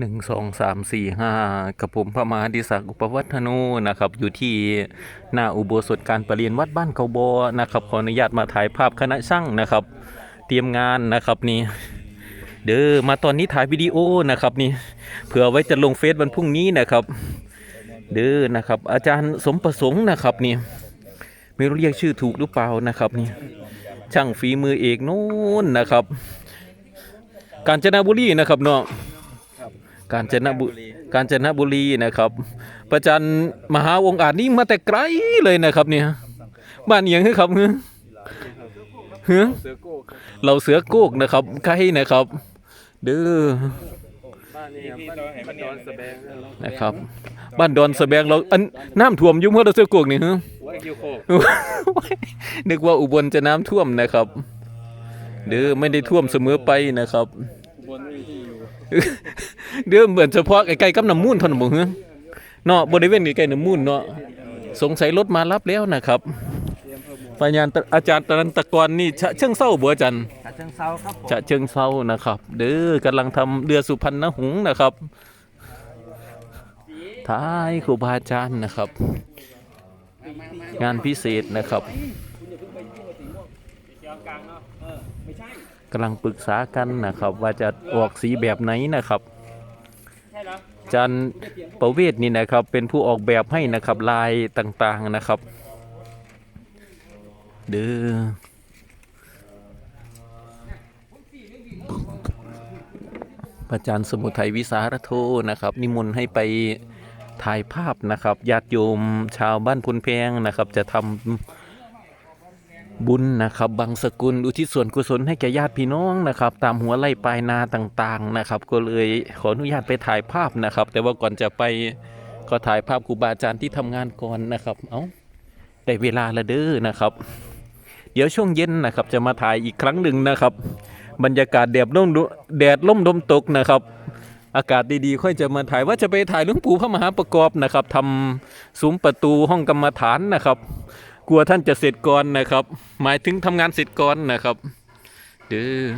หนึ่งสองสามสี่ห้ากับผมพระมหาดิศักดิ์อุปวัฒโนนะครับอยู่ที่หน้าอุโบสถการประเรียนวัดบ้านเขาบอนะครับขออนุญาตมาถ่ายภาพคณะช่างนะครับ เตรียมงานนะครับนี่เด้อมาตอนนี้ถ่ายวิดีโอนะครับนี่เผื่อไว้จะลงเฟซวันพรุ่งนี้นะครับ เด้อนะครับ อาจารย์สมประสงค์นะครับนี่ไม่รู้เรียกชื่อถูกหรือเปล่านะครับนี่ช่างฝีมือเอกนู่นนะครับ กาญจนบุรีนะครับเนาะ กาญจนบุรีกาญจนบุรีนะครับประจันมหาวงศ์อาจนี่มาแต่ไกลเลยนะครับเนี่ยบ้านเอียงคือครับเฮ้อเราเสือโกกนะครับใกล้นะครับ เด้อบ้านนี้ครับบ้านดอนสะแบงนะครับ บ้านดอนสะแบงเราอันน้ำท่วมยุ่งเมื่อเราเสือโกกนี่ฮะนึกว่าอุบลจะน้ำท่วมนะครับ เด้อไม่ได้ท่วมเสมอไปนะครับ บนไม่มีที่อยู่เด้อเหมือนเฉพาะใกล้ๆกับน้ำมูลเท่านั้นบ่ฮะเนาะบริเวณใกล้ๆน้ำมูลเนาะสงสัยรถมารับแล้วนะครับปัญญาอาจารย์ตรันตะกรนี่ฉะเชิงเศร้าบัวจันทร์ฉะเชิงเซาครับผมฉะเชิงเศร้านะครับ เด้อกำลังทำเรือสุพรรณหงส์นะครับท้ายครูบาอาจารย์นะครับ งานพิเศษนะครับ กำลังปรึกษากันนะครับว่าจะออกสีแบบไหนนะครับอาจารย์ประเวศนี่นะครับเป็นผู้ออกแบบให้นะครับลายต่างๆนะครับ เด้อพระอาจารย์สมุทัยวิสารโทนะครับนิมนต์ให้ไปถ่ายภาพนะครับญาติโยมชาวบ้านพลแพงนะครับ จะทำ บุญนะครับบางสกุลอุทิศส่วนกุศลให้แก่ญาติพี่น้องนะครับ ตามหัวไร่ปลายนาต่างๆนะครับ ก็เลยขออนุญาตไปถ่ายภาพนะครับ แต่ว่าก่อนจะไปก็ถ่ายภาพครูบาอาจารย์ที่ทำงานก่อนนะครับ เอา้าได้เวลาละเด้อนะครับ เดี๋ยวช่วงเย็นนะครับ จะมาถ่ายอีกครั้งหนึ่งนะครับ บรรยากาศแดดร่มดุแดดล่มลมตกนะครับ อากาศดีๆ ค่อยจะมาถ่ายว่าจะไปถ่ายหลวงปู่พระมหาประกอบนะครับทำซุ้มประตูห้องกรรมฐานนะครับ กลัวท่านจะเสร็จก่อนนะครับ หมายถึงทำงานเสร็จก่อนนะครับเด้อ